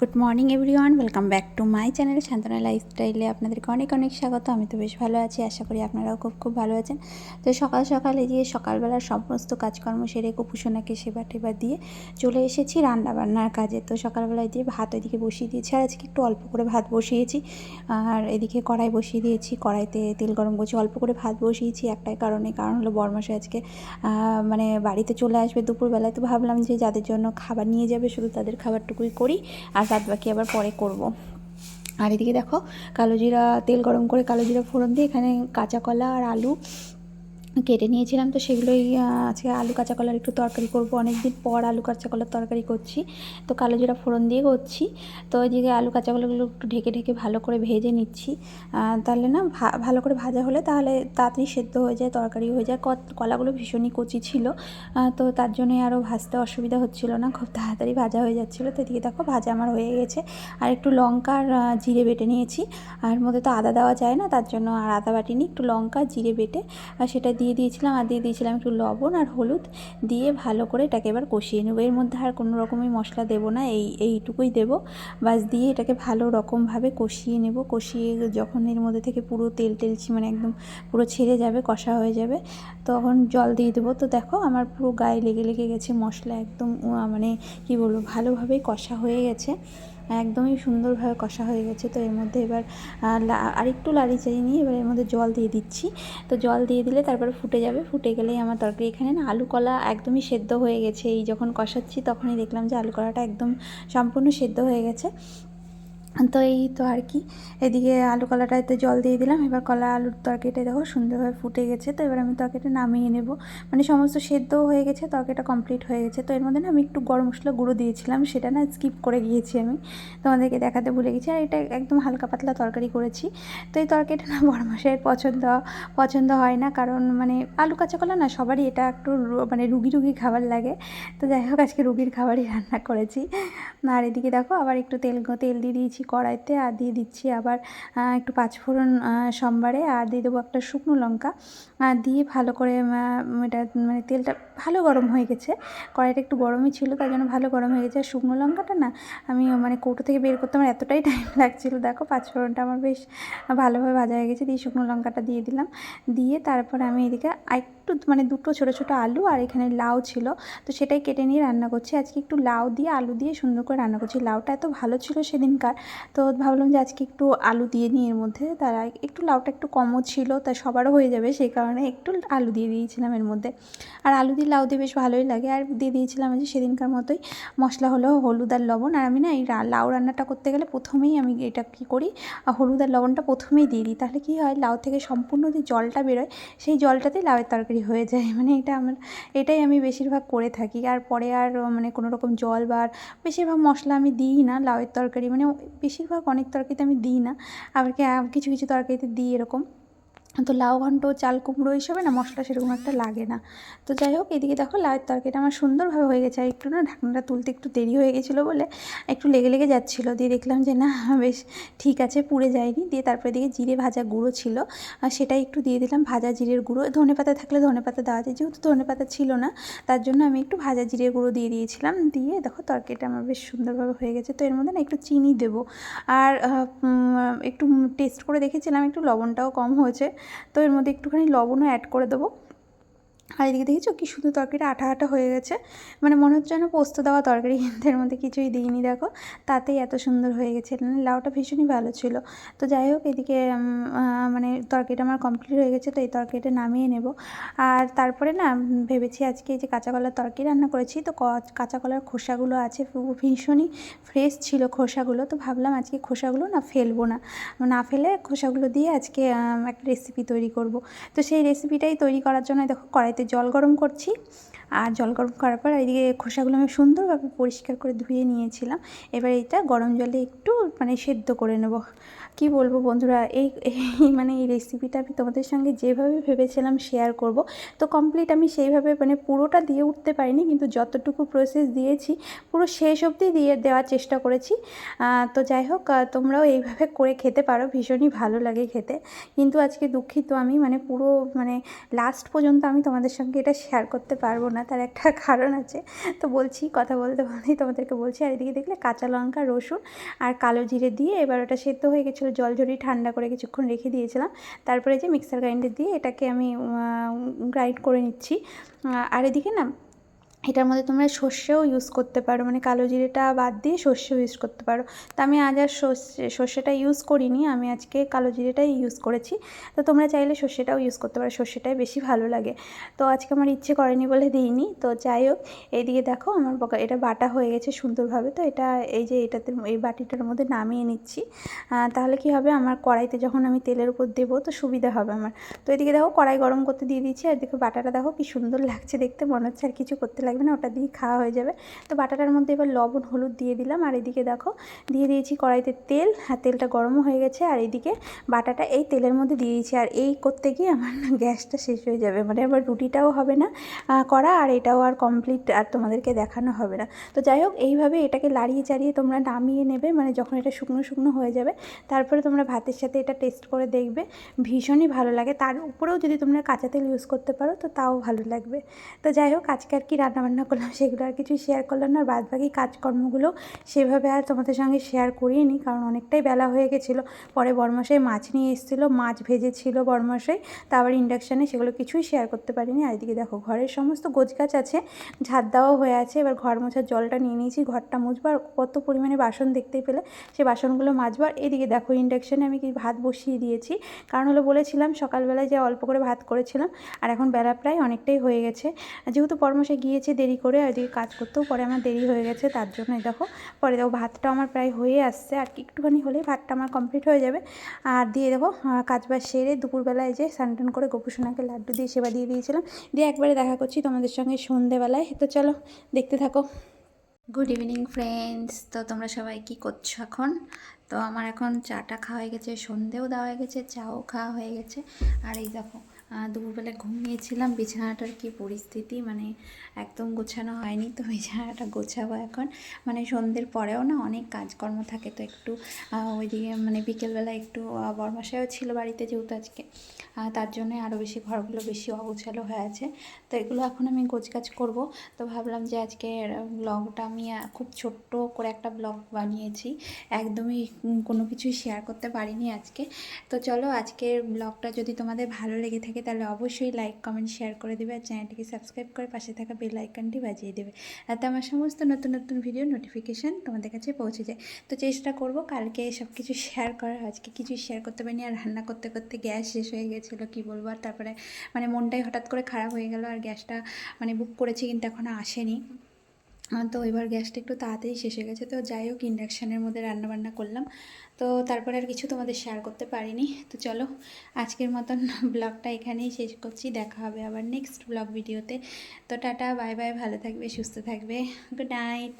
Good morning everyone welcome back to my channel Shantona লাইফস্টাইলে আপনাদেরকে অনেক অনেক স্বাগত। আমি তো বেশ ভালো আছি, আশা করি আপনারাও খুব খুব ভালো আছেন। তো সকাল সকাল এই যে সকালবেলার সমস্ত কাজকর্ম সেরে কুপুসোনাকে সেবা টেবা দিয়ে চলে এসেছি রান্না বান্নার কাজে। তো সকালবেলায় দিয়ে ভাত ওইদিকে বসিয়ে দিয়েছি, আর আজকে একটু অল্প করে ভাত বসিয়েছি। আর এদিকে কড়াই বসিয়ে দিয়েছি, কড়াইতে তেল গরম করছি, অল্প করে ভাত বসিয়েছি। একটাই কারণে, কারণ হলো বরমাসে আজকে মানে বাড়িতে চলে আসবে দুপুরবেলায়। তো ভাবলাম যে যাদের জন্য খাবার নিয়ে যাবে, শুধু তাদের খাবারটুকুই করি। আর বাদ বাকি আবার পরে করব। আর এদিকে দেখো কালো জিরা তেল গরম করে কালো জিরা ফোড়ন দিয়ে এখানে কাঁচা কলা আর আলু কেটে নিয়েছিলাম তো সেগুলোই আজকে আলু কাঁচা কলার একটু তরকারি করব। অনেক দিন পর আলু কাঁচা কলার তরকারি করছি। তো কালো জিরা ফোড়ন দিয়ে করছি। তো ওইদিকে আলু কাঁচা কলাগুলো একটু ঢেকে ঢেকে ভালো করে ভেজে নিচ্ছি। তাহলে না ভালো করে ভাজা হলে তাহলে তাড়াতাড়ি সেদ্ধ হয়ে যায়, তরকারি হয়ে যায়। কলাগুলো ভীষণই কচি ছিল। তো তার জন্যই আরও ভাজতে অসুবিধা হচ্ছিল না, খুব তাড়াতাড়ি ভাজা হয়ে যাচ্ছিল। তো এদিকে দেখো ভাজা আমার হয়ে গেছে। আর একটু লঙ্কা আর জিরে বেটে নিয়েছি। আর মধ্যে তো আদা দেওয়া যায় না, তার জন্য আর আদা বাটিনি, একটু লঙ্কা, জিরে বেটে। আর সেটা দিয়ে দিয়েছিলাম আর দিয়ে দিয়েছিলাম একটু লবণ আর হলুদ দিয়ে ভালো করে এটাকে এবার কষিয়ে নেব। এর মধ্যে আর কোনো রকমই মশলা দেবো না, এই, এইটুকুই দেবো। বাস দিয়ে এটাকে ভালো রকমভাবে কষিয়ে নেব। কষিয়ে যখন এর মধ্যে থেকে পুরো তেল ছি- মানে একদম পুরো ছেড়ে যাবে, কষা হয়ে যাবে, তখন জল দিয়ে দেবো। তো দেখো আমার পুরো গায়ে লেগে লেগে গেছে মশলা, একদম মানে কি বলব, ভালোভাবেই কষা হয়ে গেছে। একদমই সুন্দরভাবে কষা হয়ে গেছে। তো এর মধ্যে এবার আরেকটু লাড়ি চাই নিয়ে এবার এর মধ্যে জল দিয়ে দিচ্ছি। তো জল দিয়ে দিলে তারপরে ফুটে যাবে। ফুটে গেলেই আমার তরকারি এখানে না আলু কলা একদমই সেদ্ধ হয়ে গেছে। এই যখন কষাচ্ছি তখনই দেখলাম যে আলু কলাটা একদম সম্পূর্ণ সেদ্ধ হয়ে গেছে। তো এই তো আর কি। এদিকে আলু কলাটাতে জল দিয়ে দিলাম। এবার কলা আলুর তরকারিটা দেখো সুন্দরভাবে ফুটে গেছে। তো এবার আমি তরকারিটা নামিয়ে নেব। মানে সমস্ত সেদ্ধও হয়ে গেছে, তরকারিটা কমপ্লিট হয়ে গেছে। তো এর মধ্যে না আমি একটু গরম মশলা গুঁড়ো দিয়েছিলাম, সেটা না স্কিপ করে গিয়েছি আমি। তোমাদেরকে দেখাতে ভুলে গেছি। আর এটা একদম হালকা পাতলা তরকারি করেছি। তো এই তরকারিটা না বড় মশাইয়ের পছন্দ পছন্দ হয় না। কারণ মানে আলু কাঁচা কলা না সবারই এটা একটু মানে রুগী রুগী খাবার লাগে। তো যাই হোক, আজকে রুগীর খাবারই রান্না করেছি। আর এদিকে দেখো আবার একটু তেল তেল দিয়ে দিয়েছি কড়াইতে আর দিয়ে দিচ্ছি আবার একটু পাঁচফোড়ন সোমবারে আর দিয়ে দেবো একটা শুকনো লঙ্কা। আর দিয়ে ভালো করে এটা মানে তেলটা ভালো গরম হয়ে গেছে। কড়াইটা একটু গরমই ছিল, তার জন্য ভালো গরম হয়ে গেছে। আর শুকনো লঙ্কাটা না, আমি মানে কৌটো থেকে বের করতে আমার এতটাই টাইম লাগছিল। দেখো পাঁচফোড়নটা আমার বেশ ভালোভাবে ভাজা হয়ে গেছে। দিয়ে শুকনো লঙ্কাটা দিয়ে দিলাম। দিয়ে তারপর আমি এদিকে একটু মানে দুটো ছোটো ছোটো আলু আর এখানে লাউ ছিল। তো সেটাই কেটে নিয়ে রান্না করছি। আজকে একটু লাউ দিয়ে, আলু দিয়ে সুন্দর করে রান্না করছি। লাউটা এত ভালো ছিল সেদিনকার। তো ভাবলাম যে আজকে একটু আলু দিয়ে নিই এর মধ্যে। তারা একটু লাউটা একটু কমও ছিল, তা সবারও হয়ে যাবে, সেই কারণে একটু আলু দিয়ে দিয়েছিলাম এর মধ্যে। আর আলু দিয়ে লাউ দিয়ে বেশ ভালোই লাগে। আর দিয়ে দিয়েছিলাম যে সেদিনকার মতোই মশলা হলো হলুদ আর লবণ। আর আমি না এই লাউ রান্নাটা করতে গেলে প্রথমেই আমি এটা কী করি হলুদ আর লবণটা প্রথমেই দিয়ে দিই। তাহলে কী হয়, লাউ থেকে সম্পূর্ণ যে জলটা বেরোয়, সেই জলটাতেই লাউয়ের তরকারি হয়ে যায়। মানে এটা আমার এটাই আমি বেশিরভাগ করে থাকি। আর পরে আর মানে কোনো রকম জল বা বেশিরভাগ মশলা আমি দিই না লাউয়ের তরকারি। মানে বেশিরভাগ অনেক তরকারিতে আমি দিই না। আবার কিছু কিছু তরকারিতে দিই এরকম। তো লাউ ঘন্ট, চাল কুমড়ো হিসাবে না মশলা সেরকম একটা লাগে না। তো যাই হোক, এদিকে দেখো লাউয়ের তরকারিটা আমার সুন্দরভাবে হয়ে গেছে। আর একটু না ঢাকনাটা তুলতে একটু দেরি হয়ে গেছিল বলে একটু লেগে লেগে যাচ্ছিল। দিয়ে দেখলাম যে, না, বেশ ঠিক আছে, পুড়ে যায়নি। দিয়ে তারপরে দিকে জিরে ভাজা গুঁড়ো ছিল। আর সেটাই একটু দিয়ে দিলাম ভাজা জিরের গুঁড়ো। ধনে পাতা থাকলে ধনে পাতা দেওয়া যায়, যেহেতু ধনে পাতা ছিল না, তার জন্য আমি একটু ভাজা জিরের গুঁড়ো দিয়ে দিয়েছিলাম। দিয়ে দেখো তরকারিটা আমার বেশ সুন্দরভাবে হয়ে গেছে। তো এর মধ্যে না একটু চিনি দেবো। আর একটু টেস্ট করে দেখেছিলাম, একটু লবণটাও কম হয়েছে। তো এর মধ্যে একটুখানি লবণও অ্যাড করে দেবো। আর এদিকে দেখেছ? কি সুন্দর তরকারিটা আঠা আঠা হয়ে গেছে। মানে মনে হচ্ছে যেন পোস্ত দেওয়া তরকারি, কিন্তু এর মধ্যে কিছুই দিইনি। দেখো, তাতেই এত সুন্দর হয়ে গেছে। মানে লাউটা ভীষণই ভালো ছিল। তো যাই হোক, এদিকে মানে তরকারিটা আমার কমপ্লিট হয়ে গেছে, তো এই তরকারিটা নামিয়ে নেব। আর তারপরে না ভেবেছি আজকে এই যে কাঁচা কলার তরকারি রান্না করেছি, তো কাঁচা কলার খোসাগুলো আছে ভীষণই ফ্রেশ ছিল খোসাগুলো। তো ভাবলাম আজকে খোসাগুলো না ফেলব না। না ফেলে খোসাগুলো দিয়ে আজকে একটা রেসিপি তৈরি করব। তো সেই রেসিপিটাই তৈরি করার জন্য দেখো, কড়াইতে জল গরম করছি। আর জল গরম করার পর এইদিকে খোসাগুলো আমি সুন্দরভাবে পরিষ্কার করে ধুয়ে নিয়েছিলাম। এবার এটা গরম জলে একটু মানে সেদ্ধ করে নেব। কি বলব বন্ধুরা? এই মানে এই রেসিপিটা আমি তোমাদের সঙ্গে যেভাবে ভেবেছিলাম শেয়ার করব। তো কমপ্লিট আমি সেইভাবে মানে পুরোটা দিয়ে উঠতে পারিনি, কিন্তু যতটুকু প্রসেস দিয়েছি, পুরো শেষ অবধি দিয়ে দেওয়ার চেষ্টা করেছি। তো যাই হোক তোমরাও এইভাবে করে খেতে পারো, ভীষণই ভালো লাগে খেতে। কিন্তু আজকে দুঃখিত আমি মানে পুরো মানে লাস্ট পর্যন্ত আমি তোমাদের সঙ্গে এটা শেয়ার করতে পারব না, তার একটা কারণ আছে। তো বলছি, কথা বলতে বলতেই তোমাদেরকে বলছি, আর এদিকে দেখলে কাঁচা লঙ্কা, রসুন আর কালো জিরে দিয়ে এবার ওটা সেদ্ধ হয়ে গেছিল, জল ঝরিয়ে ঠান্ডা করে কিছুক্ষণ রেখে দিয়েছিলাম। তারপরে যে মিক্সার গ্রাইন্ডার দিয়ে এটাকে আমি গ্রাইন্ড করে নিচ্ছি। আর এদিকে না এটার মধ্যে তোমরা সর্ষেও ইউজ করতে পারো মানে কালো জিরেটা বাদ দিয়ে সর্ষেও ইউজ করতে পারো। তো আমি আজ আর সর্ষে, সর্ষেটা ইউজ করিনি, আমি আজকে কালো জিরেটাই ইউজ করেছি। তো তোমরা চাইলে সর্ষেটাও ইউজ করতে পারো, সর্ষেটাই বেশি ভালো লাগে। তো আজকে আমার ইচ্ছে করেনি বলে দিইনি, তো যাই হোক, এইদিকে দেখো আমার এটা বাটা হয়ে গেছে সুন্দরভাবে, তো এটা এই যে এটাতে, এই বাটিটার মধ্যে নামিয়ে নিচ্ছি। তাহলে কি হবে, আমার কড়াইতে যখন আমি তেলের উপর দেবো, তো সুবিধা হবে আমার। তো এদিকে দেখো কড়াই গরম করতে দিয়ে দিচ্ছি আর দেখো বাটাটা দেখো কি সুন্দর লাগছে দেখতে, মনে হচ্ছে আর কিছু করতে লাগবে না, ওটা দিয়ে খাওয়া হয়ে যাবে। তো বাটাটার মধ্যে এবার লবণ, হলুদ দিয়ে দিলাম। আর এদিকে দেখো, দিয়ে দিয়েছি কড়াইতে তেল, আর তেলটা গরমও হয়ে গেছে। আর এদিকে বাটাটা এই তেলের মধ্যে দিয়ে দিয়েছি। আর এই করতে গিয়ে আমার গ্যাসটা শেষ হয়ে যাবে। মানে আবার রুটিটাও হবে না করা, আর এটাও আর কমপ্লিট আর তোমাদেরকে দেখানো হবে না। তো যাই হোক, এইভাবে এটাকে লাড়িয়ে চাড়িয়ে তোমরা নামিয়ে নেবে। মানে যখন এটা শুকনো শুকনো হয়ে যাবে, তারপরে তোমরা ভাতের সাথে এটা টেস্ট করে দেখবে। ভীষণই ভালো লাগে। তার উপরেও যদি তোমরা কাঁচা তেল ইউজ করতে পারো, তো তাও ভালো লাগবে। তো যাই হোক, আজকে আর কি রান্নাবান্না করলাম, সেগুলো আর কিছু শেয়ার করলাম না। আর বাদ বাকি কাজকর্মগুলো সেভাবে আর তোমাদের সঙ্গে শেয়ার করিয়ে করিনি, কারণ অনেকটাই বেলা হয়ে গেছিল। পরে বরমশাই মাছ নিয়ে এসেছিল, মাছ ভেজেছিল বরমশাই। তা আবার ইন্ডাকশানে সেগুলো কিছুই শেয়ার করতে পারিনি। আর এদিকে দেখো, ঘরের সমস্ত গোছগাছ আছে, ঝাঁট দেওয়াও হয়ে আছে। এবার ঘর মোছার জলটা নিয়ে নিয়েছি, ঘরটা মুছবো। আর কত পরিমাণে বাসন দেখতেই পেলে সেই বাসনগুলো মাজবো। আর এদিকে দেখো ইন্ডাকশানে আমি কি ভাত বসিয়ে দিয়েছি। কারণ হলো বলেছিলাম, সকালবেলায় যে অল্প করে ভাত করেছিলাম, আর এখন বেলা প্রায় অনেকটাই হয়ে গেছে। যেহেতু পরমশে গিয়েছে দেরি করে আর এদিকে কাজ করতেও পরে আমার দেরি হয়ে গেছে, তার জন্য দেখো, পরে দেখো ভাতটা আমার প্রায় হয়ে আসছে, আর একটুখানি হলেই ভাতটা আমার কমপ্লিট হয়ে যাবে। আর দিয়ে দেবো কাজ বাজ সেরে দুপুরবেলায় যে টান করে গোপুসোনাকে লাড্ডু দিয়ে সেবা দিয়ে দিয়েছিলাম। দিয়ে একবারে দেখা করছি তোমাদের সঙ্গে সন্ধেবেলায়। তো চলো, দেখতে থাকো। গুড ইভিনিং ফ্রেন্ডস তো তোমরা সবাই কি করছ এখন? তো আমার এখন চাটা খাওয়া হয়ে গেছে, সন্ধেও দেওয়া হয়ে গেছে, চাও খাওয়া হয়ে গেছে। আর এই দেখো দুপুরবেলা ঘুমিয়েছিলাম, বিছানাটার কি পরিস্থিতি? মানে একদম গোছানো হয়নি তো, বিছানাটা গোছাবো এখন। মানে সন্ধ্যের পরেও না অনেক কাজকর্ম থাকে তো একটু ওইদিকে মানে বিকেলবেলা একটু বরমাসায়ও ছিল বাড়িতে যেহেতু আজকে। তার জন্য আরও বেশি ঘরগুলো বেশি অগোছালো হয়ে আছে। তো এগুলো এখন আমি গোছগাছ করব। তো ভাবলাম যে আজকে ব্লগটা আমি খুব ছোট্ট করে একটা ব্লগ বানিয়েছি। একদমই কোনো কিছুই শেয়ার করতে পারিনি আজকে। তো চলো আজকের ব্লগটা যদি তোমাদের ভালো লেগে থাকে তাহলে অবশ্যই লাইক কমেন্ট শেয়ার করে দেবে আর চ্যানেলটিকে সাবস্ক্রাইব করে পাশে থাকা বেল আইকনটি বাজিয়ে দেবে। যাতে আমার সমস্ত নতুন নতুন ভিডিও নোটিফিকেশান তোমাদের কাছে পৌঁছে যায়। তো চেষ্টা করব কালকে সব কিছু শেয়ার করার। আজকে কিছু শেয়ার করতে পারিনি আর রান্না করতে করতে গ্যাস শেষ হয়ে গেছিল, কী বলব? আর তারপরে মানে মনটাই হঠাৎ করে খারাপ হয়ে গেল আর গ্যাসটা মানে বুক করেছি কিন্তু এখনও আসেনি। তো এবার গ্যাসটা একটু তাড়াতাড়ি শেষ হয়ে গেছে। তো যাই হোক, ইন্ডাকশানের মধ্যে রান্নাবান্না করলাম। তো তারপরে আর কিছু তোমাদের শেয়ার করতে পারিনি। তো চলো, আজকের মতন ব্লগটা এখানেই শেষ করছি। দেখা হবে আবার নেক্সট ব্লগ ভিডিওতে তো। টাটা বাই বাই ভালো থাকবে, সুস্থ থাকবে। Good night